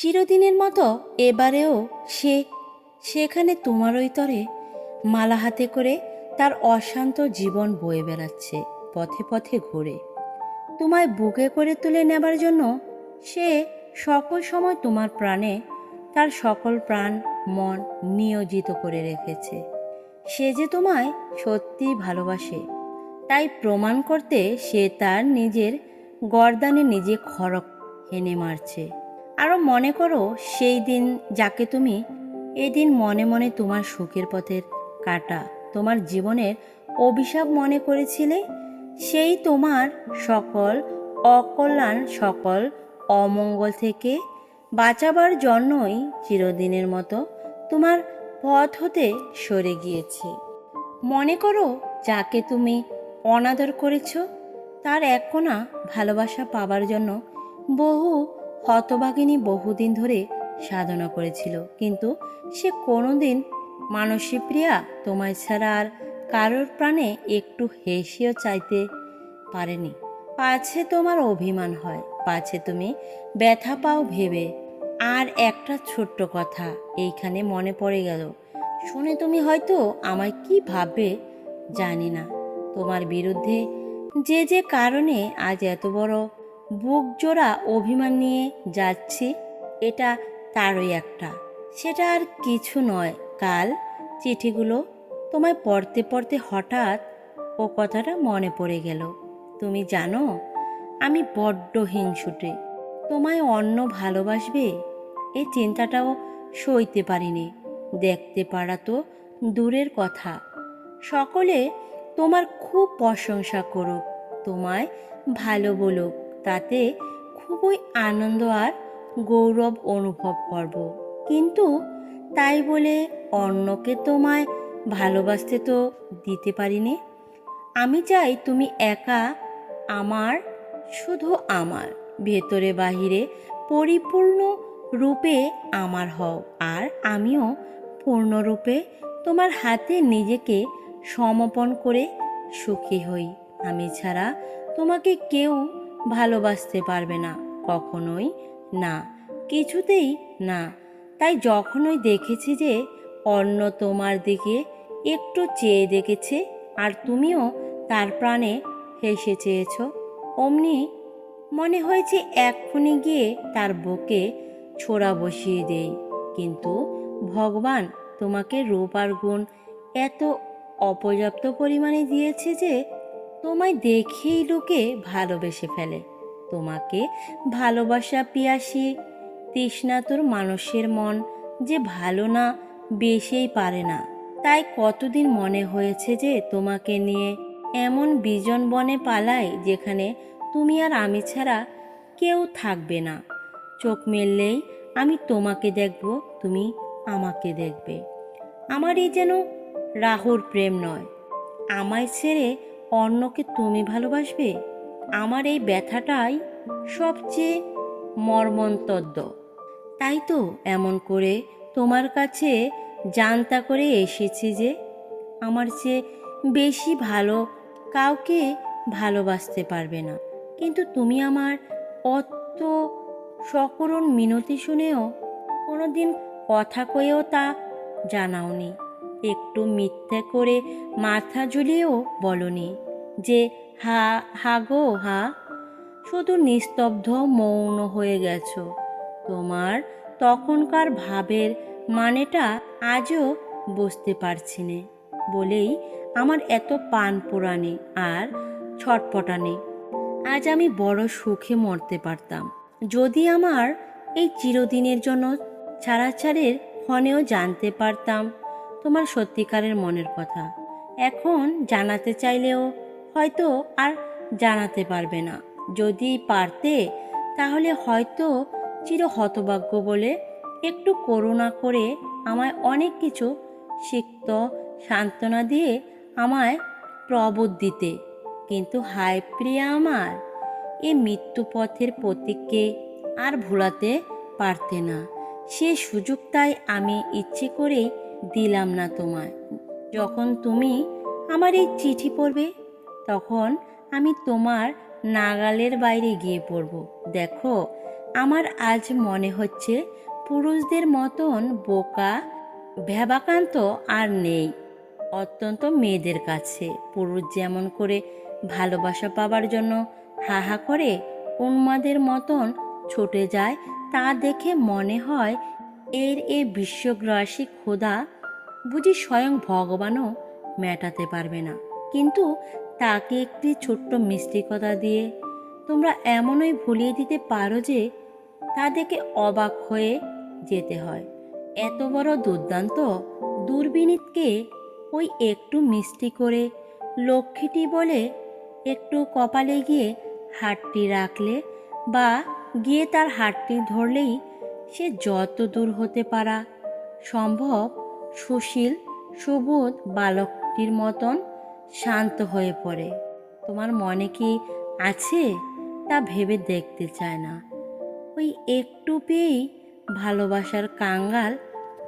চিরদিনের মতো এবারেও সে সেখানে তোমার ওই তরে মালা হাতে করে তার অশান্ত জীবন বয়ে বেড়াচ্ছে পথে পথে ঘুরে। তোমায় বুকে করে তুলে নেবার জন্য সে সকল সময় তোমার প্রাণে তার সকল প্রাণ, মন নিয়োজিত করে রেখেছে। সে যে তোমায় সত্যিই ভালোবাসে, তাই প্রমাণ করতে সে তার নিজের গর্দানে নিজে খড়ক হেনে মারছে। আরও মনে করো সেই দিন যাকে তুমি এদিন মনে মনে তোমার সুখের পথের কাটা, তোমার জীবনের অভিশাপ মনে করেছিলে? সেই তোমার সকল অকল্যাণ, সকল অমঙ্গল থেকে বাঁচাবার জন্যই চিরদিনের মতো তোমার পথ হতে সরে গিয়েছে। মনে করো যাকে তুমি অনাদর করেছ, তার এক কোনা ভালোবাসা পাবার জন্য বহু হতভাগিনী বহুদিন ধরে সাধনা করেছিল, কিন্তু সে কোনোদিন মানসী প্রিয়া তোমায় ছাড়া আর কারোর প্রাণে একটু হেসেও চাইতে পারেনি। পাছে তোমার অভিমান হয়, পাছে তুমি ব্যথা পাও ভেবে। আর একটা ছোট্ট কথা এইখানে মনে পড়ে গেল, শুনে তুমি হয়তো আমায় কি ভাববে জানি না। তোমার বিরুদ্ধে যে যে কারণে আজ এত বড় বুক জোড়া অভিমান নিয়ে যাচ্ছি, এটা তারই একটা। সেটা আর কিছু নয়, কাল চিঠিগুলো তোমায় পড়তে পড়তে হঠাৎ ও কথাটা মনে পড়ে গেল। তুমি জানো, আমি বড্ড হিংসুটে। তোমায় অন্য ভালোবাসবে এই চিন্তাটাও সইতে পারিনি। দেখতে পারা তো দূরের কথা। সকলে তোমার খুব প্রশংসা করুক, তোমায় ভালো বলুক। তাতে খুবই আনন্দ আর গৌরব অনুভব করব। কিন্তু তাই বলে অন্যকে তোমায় ভালোবাসতে তো দিতে পারিনি। আমি চাই তুমি একা, আমার, শুধু আমার, ভেতরে বাহিরে পরিপূর্ণ রূপে আমার হও। আর আমিও পূর্ণরূপে তোমার হাতে নিজেকে সমর্পণ করে সুখী হই। আমি ছাড়া তোমাকে কেউ ভালোবাসতে পারবে না। কখনোই না। কিছুতেই না। তাই যখনই দেখেছি যে অন্য তোমার দিকে একটু চেয়ে দেখেছে আর তুমিও তার প্রাণে হেসে চেয়েছ, অমনি মনে হয়েছে এক্ষুনি গিয়ে তার বুকে ছোড়া বসিয়ে দেই। কিন্তু ভগবান তোমাকে রূপ আর গুণ এত অপর্যাপ্ত পরিমাণে দিয়েছে যে তোমায় দেখেই লোকে ভালোবেসে ফেলে। তোমাকে ভালোবাসা পিয়াসী তৃষ্ণাতুর মানুষের মন, যে ভালো না, বেশেই পারে না। তাই কতদিন মনে হয়েছে যে তোমাকে নিয়ে এমন বিজন বনে পালাই, যেখানে তুমি আর আমি ছাড়া কেউ থাকবে না। চোখ মেললেই আমি তোমাকে দেখব, তুমি আমাকে দেখবে। আমারই যেন রাহুর প্রেম নয়। আমায় ছেড়ে অন্যকে তুমি ভালোবাসবে? আমার এই ব্যথাটাই সবচেয়ে মর্মন্তদ্য তাই তো এমন করে তোমার কাছে জানতা করে এসেছি যে, আমার চেয়ে বেশি ভালো কাউকে ভালোবাসতে পারবে না। কিন্তু তুমি আমার অত সকরুণ মিনতি শুনেও কোনো দিন কথা কয়েও তা জানাওনি। একটু মিথ্যে করে মাথা ঝুলিয়েও বলনি। যে, হা হা গো, হা, শুধু নিস্তব্ধ মৌন হয়ে গেছো। তোমার তখনকার ভাবের মানেটা আজও বুঝতে পারছি নে, বলেই আমার এত পান পোড়ানে আর ছটপটানে। আজ আমি বড় সুখে মরতে পারতাম। যদি আমার এই চিরদিনের জন্য ছাড়াছাড়ের ক্ষণেও জানতে পারতাম, তোমার সত্যিকারের মনের কথা। এখন জানাতে চাইলেও হয়তো আর জানাতে পারবে না। যদি পারতে, তাহলে হয়তো চির হতভাগ্য বলে একটু করুণা করে আমায় অনেক কিছু সিক্ত সান্ত্বনা দিয়ে আমায় প্রবোধ দিতে। কিন্তু হায় প্রিয়া আমার এই মৃত্যুপথের প্রতীককে আর ভোলাতে পারতে না। সে সুযোগ তাই আমি ইচ্ছে করেই দিলাম না তোমায়। যখন তুমি আমার এই চিঠি পড়বে তখন আমি তোমার নাগালের বাইরে গিয়ে পড়ব। দেখো, আমার আজ মনে হচ্ছে পুরুষদের মতন বোকা ভ্যাবাকান্ত আর নেই। অত্যন্ত মেয়েদের কাছে পুরুষ যেমন করে ভালোবাসা পাবার জন্য হাহা করে, উন্মাদের মতন ছুটে যায়, তা দেখে মনে হয় এর এ বিশ্বগ্রাসী খোদা বুঝি স্বয়ং ভগবানও মেটাতে পারবে না। কিন্তু তাকে একটি ছোট্ট মিষ্টি কথা দিয়ে, তোমরা এমনই ভুলিয়ে দিতে পারো যে তা দেখে অবাক হয়ে যেতে হয়। এত বড় দুর্দান্ত দূরবীনীতকে ওই একটু মিষ্টি করে লক্ষ্মীটি বলে একটু কপালে গিয়ে হাতটি রাখলে বা গিয়ে তার হাতটি ধরলেই সে যত দূর হতে পারা সম্ভব সুশীল সুবোধ বালকটির মতন শান্ত হয়ে পড়ে। তোমার মনে কি আছে? তা ভেবে দেখতে চায় না। ওই একটু পেয়েই ভালোবাসার কাঙ্গাল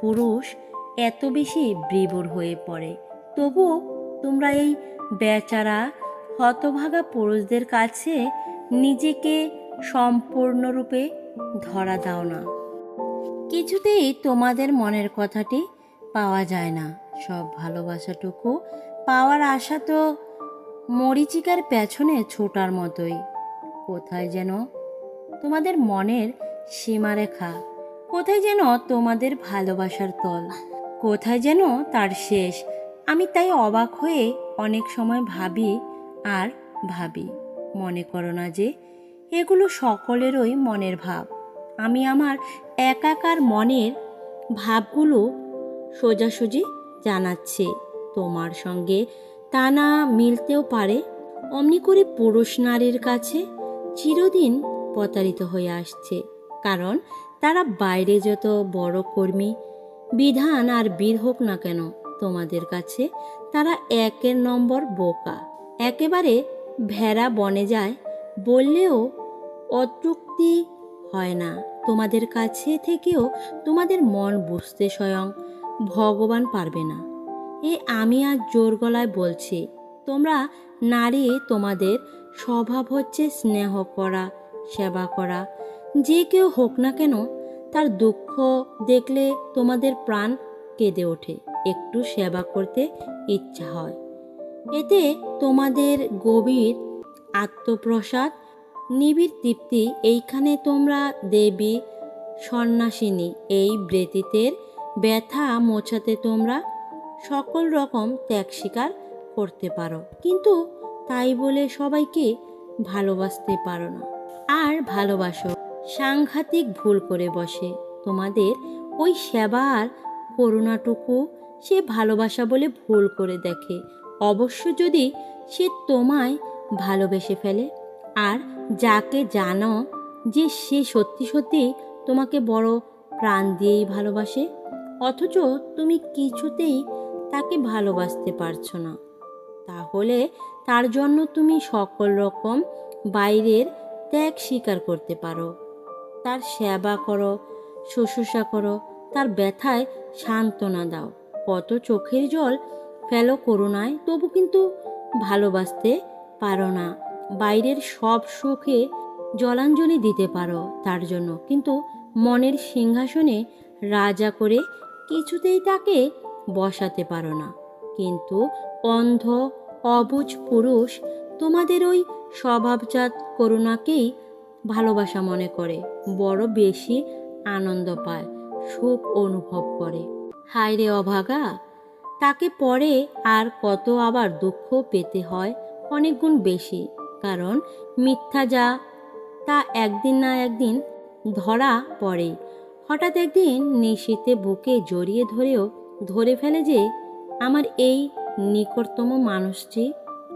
পুরুষ এত বেশি বিবর হয়ে পড়ে। তবু তোমরা এই বেচারা, হতভাগা পুরুষদের কাছে নিজেকে সম্পূর্ণরূপে ধরা দাও না। কিছুতেই তোমাদের মনের কথাটি পাওয়া যায় না। সব ভালোবাসাটুকু পাওয়ার আশা তো মরিচিকার পেছনে ছোটার মতোই। কোথায় যেন তোমাদের মনের সীমারেখা, কোথায় যেন তোমাদের ভালোবাসার তল, কোথায় যেন তার শেষ। আমি তাই অবাক হয়ে অনেক সময় ভাবি আর ভাবি, মনে করো না যে এগুলো সকলেরই মনের ভাব। আমি আমার একাকার মনের ভাবগুলো সোজাসুজি জানাচ্ছে। তোমার সঙ্গে তা না মিলতেও পারে। অমনি করে পুরুষ নারীর কাছে চিরদিন প্রতারিত হয়ে আসছে, কারণ তারা বাইরে যত বড় কর্মী, বিধান আর বীর হোক না কেন, তোমাদের কাছে তারা একের নম্বর বোকা। একেবারে ভেড়া বনে যায় বললেও অতৃপ্তি হয় না তোমাদের কাছে থেকেও তোমাদের মন বুঝতে স্বয়ং ভগবান পারবে না। এ আমি আজ জোর গলায় বলছি, তোমরা নারী, তোমাদের স্বভাব হচ্ছে স্নেহ করা, সেবা করা। যে কেউ হোক না কেন, তার দুঃখ দেখলে তোমাদের প্রাণ কেঁদে ওঠে, একটু সেবা করতে ইচ্ছা হয়। এতে তোমাদের গভীর আত্মপ্রসাদ, নিবিড় তৃপ্তি, এইখানে তোমরা দেবী, সন্ন্যাসিনী, এই ব্রেতিতের ব্যথা মোছাতে তোমরা সকল রকম ত্যাগ স্বীকার করতে পারো। কিন্তু তাই বলে সবাইকে ভালোবাসতে পারো না। আর ভালোবাসো, সাংঘাতিক ভুল করে বসে। তোমাদের ওই সেবা আর করুণাটুকু সে ভালোবাসা বলে ভুল করে দেখে। অবশ্য যদি সে তোমায় ভালোবেসে ফেলে, আর যাকে জানো যে সে সত্যি সত্যি তোমাকে বড় প্রাণ দিয়েই ভালোবাসে, অথচ তুমি কিছুতেই তাকে ভালোবাসতে পারছ না। তাহলে তার জন্য তুমি সকল রকম বাইরের ত্যাগ স্বীকার করতে পারো। তার সেবা করো, শুশ্রূষা করো, তার ব্যথায় সান্ত্বনা দাও। কত চোখের জল ফেলো করুণায়, তবু কিন্তু ভালোবাসতে পারো না। বাইরের সব সুখে জলাঞ্জলি দিতে পারো তার জন্য। কিন্তু মনের সিংহাসনে রাজা করে কিছুতেই তাকে বসাতে পারো না। কিন্তু অন্ধ, অবুজ পুরুষ তোমাদের ওই স্বভাবজাত করুণাকেই ভালোবাসা মনে করে, বড় বেশি আনন্দ পায়, সুখ অনুভব করে। হায় রে অভাগা, তাকে পরে আর কত আবার দুঃখ পেতে হয় অনেক গুণ বেশি, কারণ মিথ্যা যা, তা একদিন না একদিন ধরা পড়ে। হঠাৎ একদিন নিশীতে বুকে জড়িয়ে ধরেও ধরে ফেলে যে আমার এই নিকটতম মানুষটি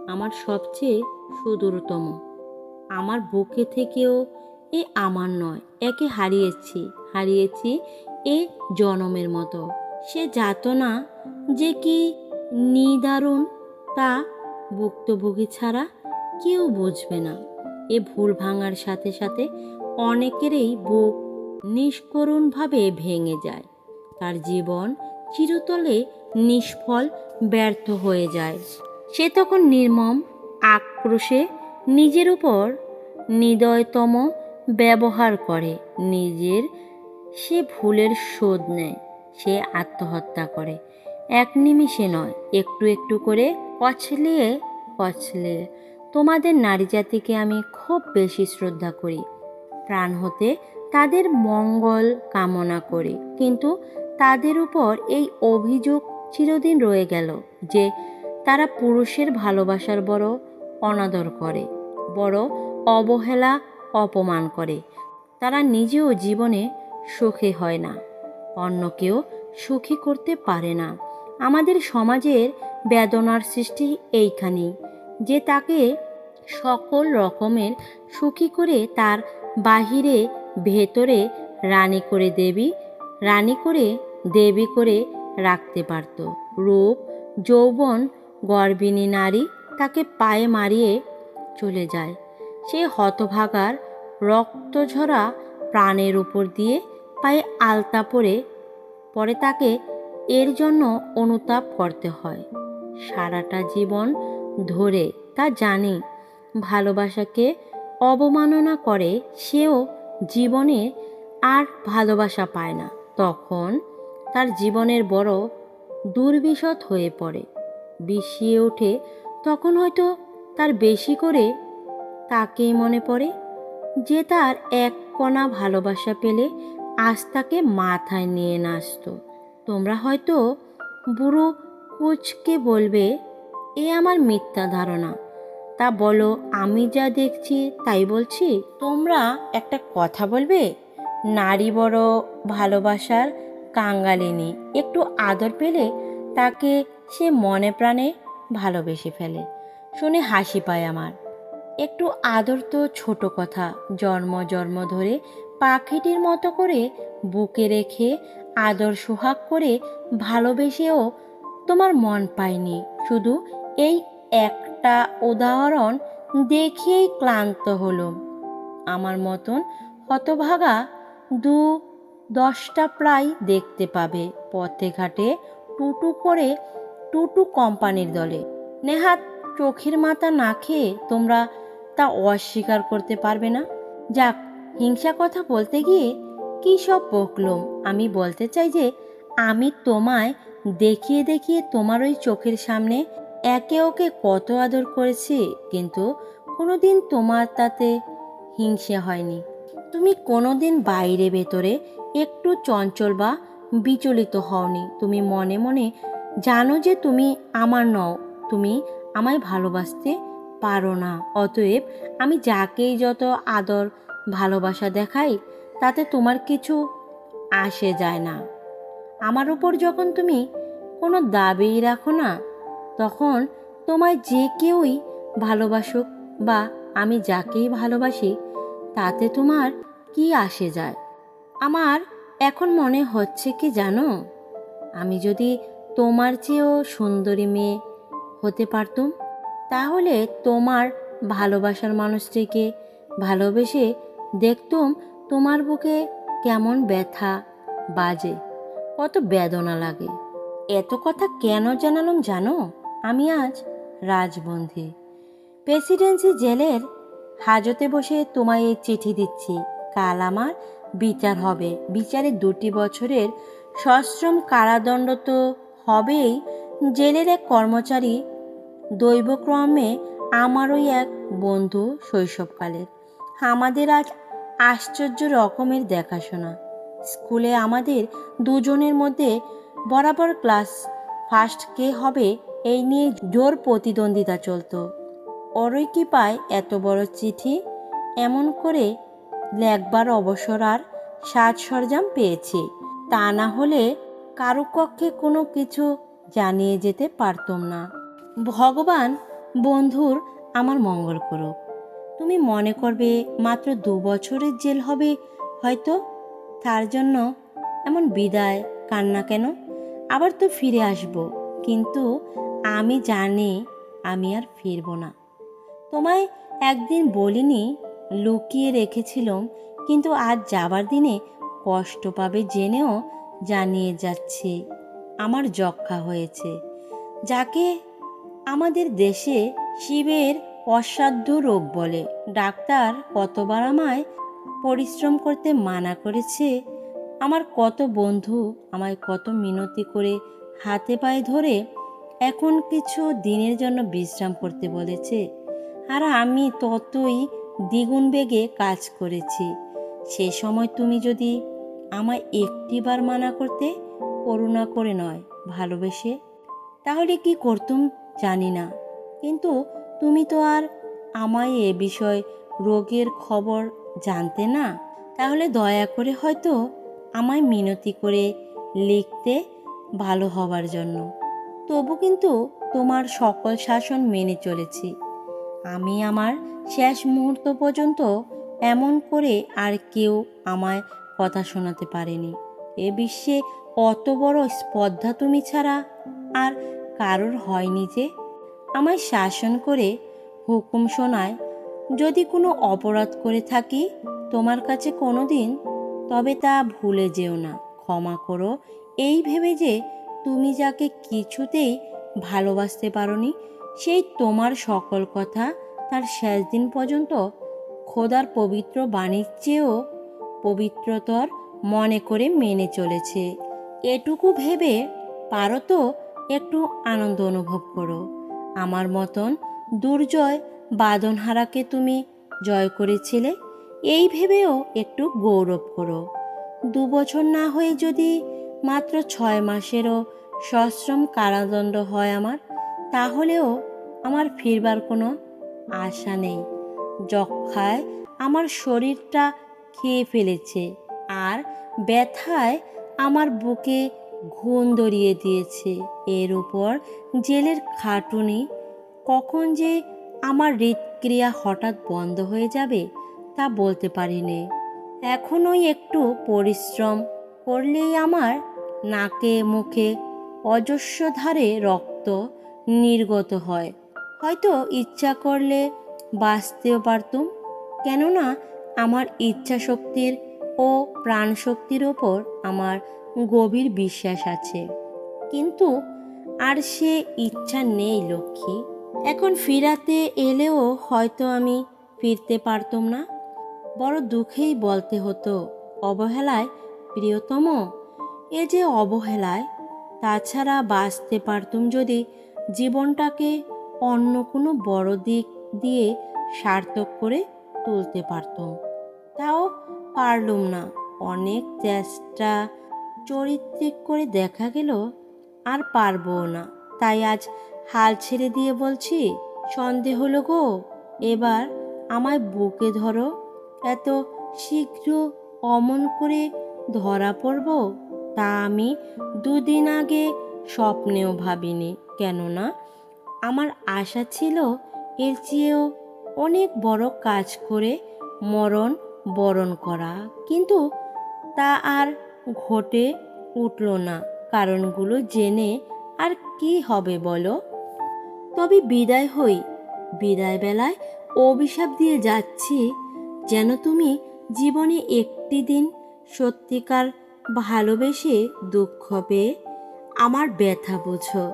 আমার সবচেয়ে সুদূরতম। আমার বুকে থেকেও এ আমার নয়, একে হারিয়েছি হারিয়েছি এ জনমের মতো। সে যাতনা যে কি নিদারুণ তা ভুক্তভোগী ছাড়া কেউ বুঝবে না। এ ভুল ভাঙার সাথে সাথে অনেকেরই বুক নিষ্করুণভাবে ভেঙে যায়। তার জীবন চিরতলে নিষ্ফল ব্যর্থ হয়ে যায়। সে তখন নির্মম, আক্রোশে নিজের উপর হৃদয়তম ব্যবহার করে। নিজের, সে ভুলের শোধ নেয়, সে আত্মহত্যা করে। এক নিমিষে নয়, একটু একটু করে কছলিয়ে কছলিয়ে তোমাদের নারী জাতিকে আমি খুব বেশি শ্রদ্ধা করি। প্রাণ হতে তাদের মঙ্গল কামনা করি। কিন্তু তাদের উপর এই অভিযোগ চিরদিন রয়ে গেল যে তারা পুরুষের ভালোবাসার বড় অনাদর করে, বড় অবহেলা অপমান করে। তারা নিজেও জীবনে সুখী হয় না। অন্যকেও সুখী করতে পারে না। আমাদের সমাজের বেদনার সৃষ্টি এইখানেই, যে তাকে সকল রকমের সুখী করে তার বাহিরে, ভেতরে রানী করে দেবী, রানী করে দেবী করে রাখতে পারত। রূপ, যৌবন গর্বিণী নারী তাকে পায়ে মারিয়ে চলে যায়। সে হতভাগার রক্তঝরা প্রাণের উপর দিয়ে পায়ে আলতা পরে পরে তাকে এর জন্য অনুতাপ করতে হয়। সারাটা জীবন ধরে তা জানি, ভালোবাসাকে অবমাননা করে, সেও জীবনে আর ভালোবাসা পায় না। তখন তার জীবনের বড় দুর্বিষদ হয়ে পড়ে। বিষিয়ে ওঠে, তখন হয়তো তার বেশি করে তাকেই মনে পড়ে যে তার এক কণা ভালোবাসা পেলে আজ তাকে মাথায় নিয়ে নাচত। তোমরা হয়তো বুড়ো কোচকে বলবে, এ আমার মিথ্যা ধারণা। তা বলো, আমি যা দেখছি তাই বলছি? তোমরা একটা কথা বলবে, নারী বড় ভালোবাসার কাঙ্গালিনী একটু আদর পেলে তাকে সে মনে প্রাণে ভালোবেসে ফেলে। শুনে হাসি পায় আমার। একটু আদর তো ছোট কথা, জন্ম জন্ম ধরে পাখিটির মতো করে বুকে রেখে আদর সোহাগ করে ভালোবেসেও তোমার মন পায়নি। শুধু এই একটা উদাহরণ দেখিয়েই ক্লান্ত হলো আমার মতন হতভাগা দু দশটা প্রায় দেখতে পাবে। পথে ঘাটে টুটু করে টুটু কোম্পানির দলে। নেহাত চোখের মাথা না খেয়ে তোমরা তা অস্বীকার করতে পারবে না। যাক, হিংসা কথা বলতে গিয়ে কী সব বকলুম। আমি বলতে চাই যে, আমি তোমায় দেখিয়ে দেখিয়ে তোমার ওই চোখের সামনে একে ওকে কত আদর করেছি, কিন্তু কোনোদিন তোমার তাতে হিংসে হয়নি। তুমি কোনোদিন বাইরে ভেতরে একটু চঞ্চল বা বিচলিত হওনি। তুমি মনে মনে জানো যে তুমি আমার নও, তুমি আমায় ভালোবাসতে পারো না। অতএব আমি যাকেই যত আদর, ভালোবাসা দেখাই, তাতে তোমার কিছু আসে যায় না। আমার উপর যখন তুমি কোনো দাবিই রাখো না, তখন তোমায় যে কেউই ভালোবাসুক বা আমি যাকেই ভালোবাসি, তাতে তোমার কি আসে যায়? আমার এখন মনে হচ্ছে কি জানো? আমি যদি তোমার চেয়েও সুন্দরী মেয়ে হতে পারতুম, তাহলে তোমার ভালোবাসার মানুষটিকে ভালোবেসে দেখতুম তোমার বুকে কেমন ব্যথা বাজে, কত বেদনা লাগে। এত কথা কেন জানালাম জানো? আমি আজ রাজবন্ধী প্রেসিডেন্সি জেলের হাজতে বসে তোমায় এই চিঠি দিচ্ছি। কাল আমার বিচার হবে। বিচারে দুটি বছরের সশ্রম কারাদণ্ড তো হবেই। জেলের এক কর্মচারী দৈবক্রমে আমারই এক বন্ধু শৈশবকালের। আমাদের আজ আশ্চর্য রকমের দেখাশোনা। স্কুলে আমাদের দুজনের মধ্যে বরাবর ক্লাস ফার্স্ট কে হবে এই নিয়ে জোর প্রতিদ্বন্দ্বিতা চলতো। ওরই কি পায় এত বড় চিঠি, এমন করে লেখবার অবসর আর সাজ সরঞ্জাম পেয়েছি। তা না হলে কারও কক্ষে কোনো কিছু জানিয়ে যেতে পারতাম না। ভগবান, বন্ধুর আমার মঙ্গল করুক। তুমি মনে করবে মাত্র দু বছরের জেল হবে, হয়তো তার জন্য এমন বিদায়, কান্না কেন? আবার তো ফিরে আসব, কিন্তু আমি জানি আমি আর ফিরব না। তোমায় একদিন বলিনি লুকিয়ে রেখেছিলাম, কিন্তু আজ যাবার দিনে কষ্ট পাবে জেনেও জানিয়ে যাচ্ছে, আমার যক্ষা হয়েছে। যাকে আমাদের দেশে শিবের অসাধ্য রোগ বলে, ডাক্তার কতবার আমায় পরিশ্রম করতে মানা করেছে, আমার কত বন্ধু আমায় কত মিনতি করে হাতে পায়ে ধরে এখন কিছু দিনের জন্য বিশ্রাম করতে বলেছে, আর আমি ততই দ্বিগুণ বেগে কাজ করেছি। সে সময় তুমি যদি আমায় একটিবার মানা করতে করুণা করে নয়, ভালোবেসে, তাহলে কি করতুম জানি না। কিন্তু তুমি তো আর আমায় এ বিষয় রোগের খবর জানতে না। তাহলে দয়া করে হয়তো আমায় মিনতি করে লিখতে ভালো হবার জন্য। তবু কিন্তু তোমার সকল শাসন মেনে চলেছি। আমি আমার শেষ মুহূর্ত পর্যন্ত এমন করে আর কেউ আমায় কথা শোনাতে পারেনি। এ বিশ্বে অত বড় স্পর্ধা তুমি ছাড়া আর কারোর হয়নি যে। আমায় শাসন করে হুকুম শোনায়, যদি কোনো অপরাধ করে থাকি তোমার কাছে কোনো দিন তবে তা ভুলে যেও না। ক্ষমা করো, এই ভেবে যে তুমি যাকে কিছুতেই ভালোবাসতে পারোনি, সেই তোমার সকল কথা তার শেষ দিন পর্যন্ত খোদার পবিত্র বাণীর চেয়েও পবিত্রতর মনে করে মেনে চলেছে। এটুকু ভেবে পারো তো একটু আনন্দ অনুভব করো। আমার মতন দুর্জয় বাদনহারাকে তুমি জয় করেছিলে, এই ভেবেও একটু গৌরব করো। দু বছর না হয়ে যদি মাত্র ছয় মাসেরও সশ্রম কারাদণ্ড হয় আমার, তাহলেও আমার ফিরবার কোনো আশা নেই। যক্ষায় আমার শরীরটা খেয়ে ফেলেছে আর ব্যথায় আমার বুকে ঘুণ ধরিয়ে দিয়েছে। এর উপর জেলের খাটুনি কখন যে আমার হৃদক্রিয়া হঠাৎ বন্ধ হয়ে যাবে তা বলতে পারিনি। এখনোই একটু পরিশ্রম করলেই আমার নাকে মুখে অজস্র ধারে রক্ত নির্গত হয়। হয়তো ইচ্ছা করলে বাঁচতেও পারতুম। কেননা আমার ইচ্ছা শক্তির ও প্রাণশক্তির ওপর আমার গভীর বিশ্বাস আছে। কিন্তু আর সে ইচ্ছা নেই, লক্ষ্মী। এখন ফিরাতে এলেও হয়তো আমি ফিরতে পারতাম না। বড় দুঃখেই বলতে হতো, অবহেলায় প্রিয়তম, এ যে অবহেলায়। তাছাড়া বাঁচতে পারতুম যদি জীবনটাকে অন্য কোনো বড় দিক দিয়ে সার্থক করে তুলতে পারতুম। তাও পারলুম না। অনেক চেষ্টা চরিত্রিক করে দেখা গেল, আর পারব না। তাই আজ হাল ছেড়ে দিয়ে বলছি, সন্দেহ হলো গো, এবার আমায় বুকে ধরো। এত শীঘ্র অমন করে ধরা পড়ব, তা আমি দুদিন আগে স্বপ্নেও ভাবিনি। কেননা আমার আশা ছিল এর চেয়েও অনেক বড় কাজ করে মরণ বরণ করা। কিন্তু তা আর ঘটে উঠল না। কারণগুলো জেনে আর কি হবে বলো? তবে বিদায় হই। বিদায় বেলায় অভিশাপ দিয়ে যাচ্ছি যেন তুমি জীবনে একটি দিন সত্যিকার ভালোবেসে দুঃখ পেয়ে আমার ব্যথা বোঝো।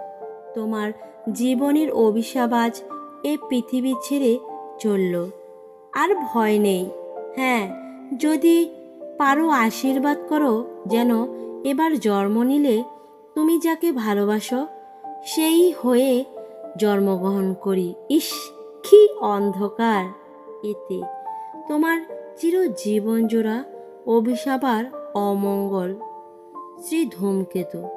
তোমার জীবনের অভিশাপ আজ এ পৃথিবী ছেড়ে চলল। আর ভয় নেই। হ্যাঁ যদি পারো আশীর্বাদ করো, যেন এবার জন্ম নিলে তুমি যাকে ভালোবাসো, সেই হয়ে জন্মগ্রহণ করি। ইস, কি অন্ধকার এতে। তোমার চিরজীবন জোড়া অভিশাপ আর অমঙ্গল। শ্রী ধূমকেতু।